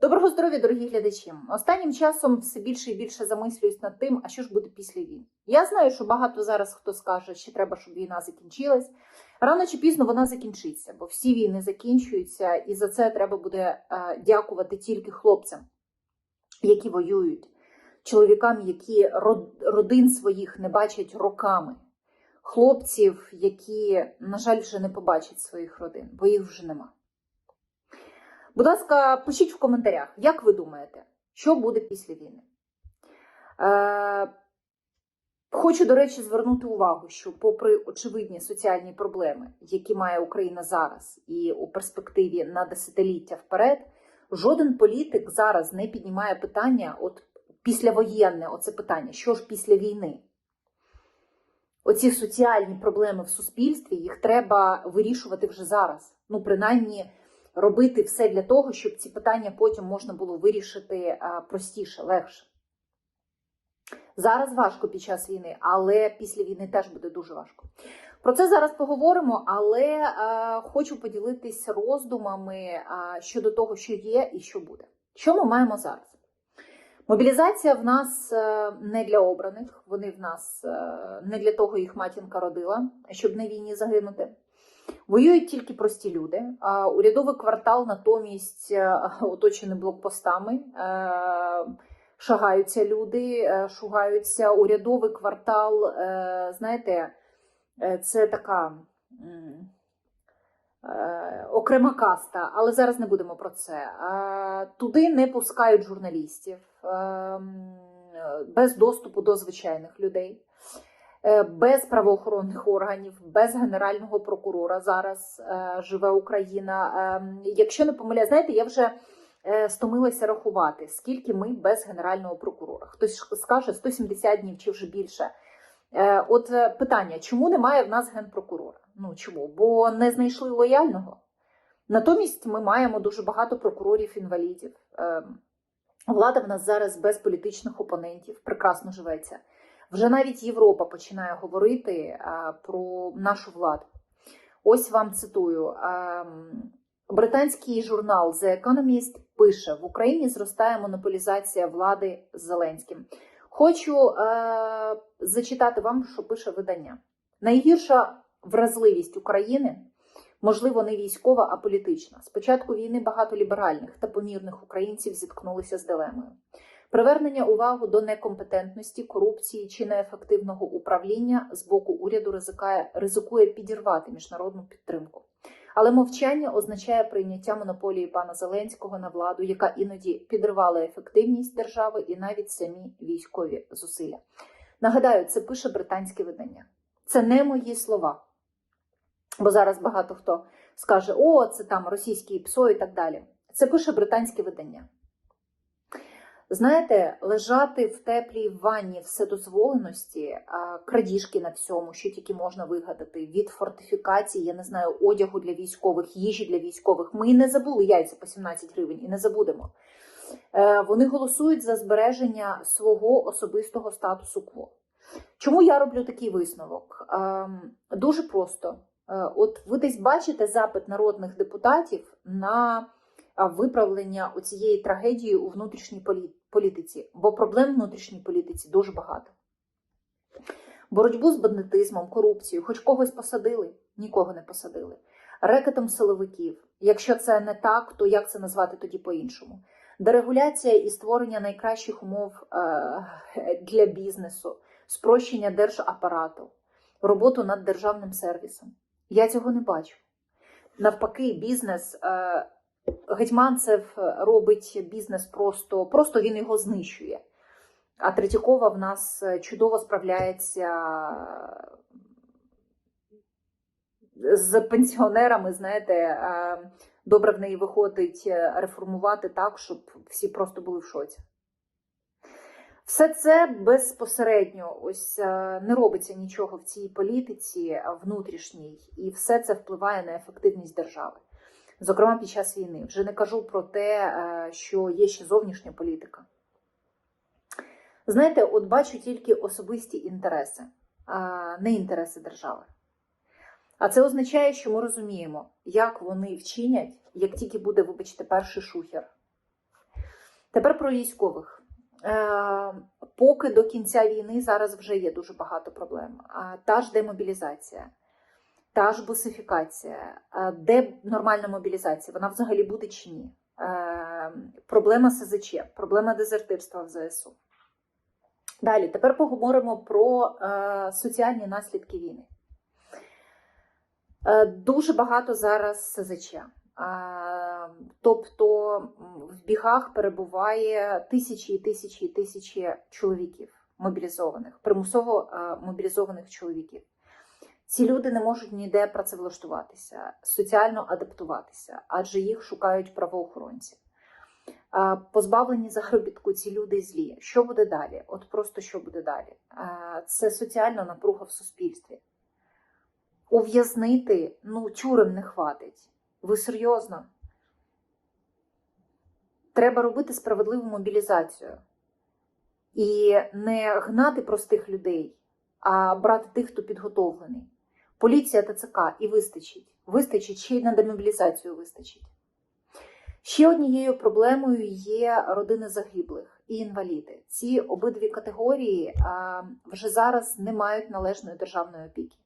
Доброго здоров'я, дорогі глядачі. Останнім часом все більше і більше замислююсь над тим, а що ж буде після війни. Я знаю, що багато зараз хто скаже, що треба, щоб війна закінчилась. Рано чи пізно вона закінчиться, бо всі війни закінчуються, і за це треба буде е, дякувати тільки хлопцям, які воюють, чоловікам, які род- родин своїх не бачать роками, хлопців, які, на жаль, вже не побачать своїх родин, бо їх вже нема. Будь ласка, пишіть в коментарях, як ви думаєте, що буде після війни? Е, хочу, до речі, звернути увагу, що, попри очевидні соціальні проблеми, які має Україна зараз, і у перспективі на десятиліття вперед, жоден політик зараз не піднімає питання, от післявоєнне, оце питання, що ж після війни? Оці соціальні проблеми в суспільстві, їх треба вирішувати вже зараз. Ну, принаймні, робити все для того, щоб ці питання потім можна було вирішити простіше, легше. Зараз важко під час війни, але після війни теж буде дуже важко. Про це зараз поговоримо, але е, хочу поділитися роздумами е, щодо того, що є і що буде. Що ми маємо зараз? Мобілізація в нас е, не для обраних, вони в нас е, не для того їх матінка родила, щоб на війні загинути. Воюють тільки прості люди. Урядовий квартал натомість е, оточений блокпостами. Е, Шагаються люди, е, шугаються. Урядовий квартал, знаєте, це така окрема каста, але зараз не будемо про це. Туди не пускають журналістів е, без доступу до звичайних людей. Е, без правоохоронних органів, без генерального прокурора зараз е, живе Україна. Е, якщо не помиляю, знаєте, я вже е, стомилася рахувати, скільки ми без генерального прокурора. Хтось скаже 170 днів чи вже більше. От питання: чому немає в нас генпрокурора? Ну чому? Бо не знайшли лояльного. Натомість ми маємо дуже багато прокурорів-інвалідів. Е, влада в нас зараз без політичних опонентів, прекрасно живеться. Вже навіть Європа починає говорити про нашу владу. Ось вам цитую. Британський журнал The Economist пише: в Україні зростає монополізація влади з Зеленським. Хочу а, зачитати вам, що пише видання. Найгірша вразливість України. Можливо, не військова, а політична. З початку війни багато ліберальних та помірних українців зіткнулися з дилемою. Привернення увагу до некомпетентності, корупції чи неефективного управління з боку уряду ризикає, ризикує підірвати міжнародну підтримку. Але мовчання означає прийняття монополії пана Зеленського на владу, яка іноді підривала ефективність держави і навіть самі військові зусилля. Нагадаю, це пише британське видання. Це не мої слова. Бо зараз багато хто скаже: о, це там російський ПСО і так далі. Це пише британське видання. Знаєте, лежати в теплій ванні вседозволеності, крадіжки на всьому, що тільки можна вигадати, від фортифікації, я не знаю, одягу для військових, їжі для військових. Ми не забули яйця по 17 гривень і не забудемо. Е, Вони голосують за збереження свого особистого статусу кво. Чому я роблю такий висновок? Ем, Дуже просто. Е, От ви десь бачите запит народних депутатів на виправлення цієї трагедії у внутрішній полі- політиці, бо проблем в внутрішній політиці дуже багато. Боротьбу з бандитизмом, корупцією, хоч когось посадили, нікого не посадили. Рекетом силовиків. Якщо це не так, то як це назвати тоді по-іншому? Дерегуляція і створення найкращих умов е, для бізнесу, спрощення держапарату, роботу над державним сервісом. Я цього не бачу. Навпаки, бізнес. Гетьманцев робить бізнес просто, просто він його знищує. А Третьякова в нас чудово справляється з пенсіонерами, знаєте, е, добре в неї виходить реформувати так, щоб всі просто були в шоці. Все це безпосередньо ось е, не робиться нічого в цій політиці внутрішній, і все це впливає на ефективність держави зокрема під час війни. Вже не кажу про те, е, що є ще зовнішня політика. Знаєте, от бачу тільки особисті інтереси, не інтереси держави. А це означає, що ми розуміємо, як вони вчинять, як тільки буде, вибачте, перший шухер. Тепер про військових. Е, поки до кінця війни зараз вже є дуже багато проблем. Та ж демобілізація, та ж бусифікація. Де нормальна мобілізація? Вона взагалі буде чи ні? Е, Проблема СЗЧ, проблема дезертирства в ЗСУ. Далі, тепер поговоримо про е, соціальні наслідки війни. Е, Дуже багато зараз СЗЧ. Тобто в бігах перебуває тисячі і тисячі і тисячі чоловіків мобілізованих, примусово е, мобілізованих чоловіків. Ці люди не можуть ніде працевлаштуватися, соціально адаптуватися, адже їх шукають правоохоронці. Позбавлені заробітку ці люди злі. Що буде далі? От просто що буде далі? Це соціальна напруга в суспільстві. Ув'язнити ну, тюрем не хватить. Ви серйозно? Треба робити справедливу мобілізацію і не гнати простих людей, а брати тих, хто підготовлений. Поліція ТЦК і вистачить. Вистачить ще й на демобілізацію вистачить. Ще однією проблемою є родини загиблих і інваліди. Ці обидві категорії а, вже зараз не мають належної державної опіки.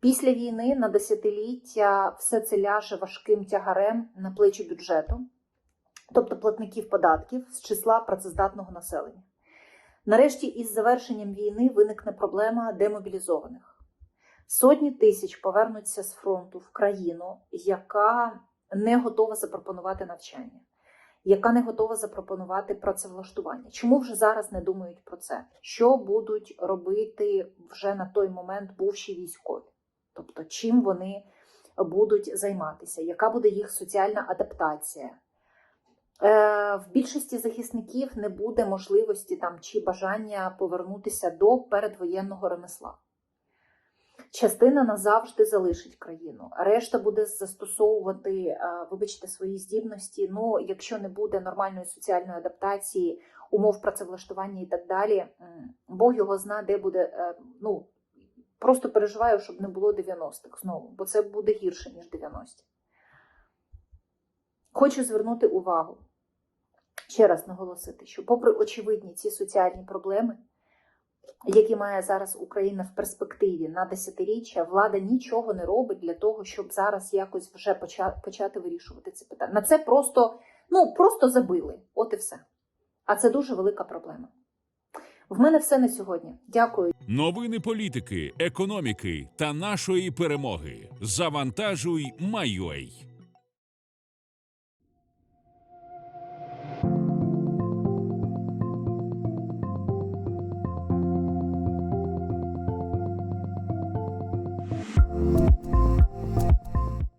Після війни на десятиліття все це ляже важким тягарем на плечі бюджету, тобто платників податків з числа працездатного населення. Нарешті, із завершенням війни виникне проблема демобілізованих. Сотні тисяч повернуться з фронту в країну, яка не готова запропонувати навчання, яка не готова запропонувати працевлаштування. Чому вже зараз не думають про це? Що будуть робити вже на той момент бувші військові? Тобто, чим вони будуть займатися, яка буде їх соціальна адаптація? Е, В більшості захисників не буде можливості там чи бажання повернутися до передвоєнного ремесла. Частина назавжди залишить країну, решта буде застосовувати, е, вибачте, свої здібності. Ну, якщо не буде нормальної соціальної адаптації, умов працевлаштування і так далі, Бог його зна, де буде. е, Ну, просто переживаю, щоб не було 90-х знову, бо це буде гірше, ніж 90-ті. Хочу звернути увагу, ще раз наголосити, що, попри очевидні ці соціальні проблеми, які має зараз Україна в перспективі на десятиріччя, влада нічого не робить для того, щоб зараз якось вже почати вирішувати це питання. На це просто, ну, просто забили. От і все. А це дуже велика проблема. В мене все на сьогодні. Дякую. Новини політики, економіки та нашої перемоги. Завантажуй, Майой.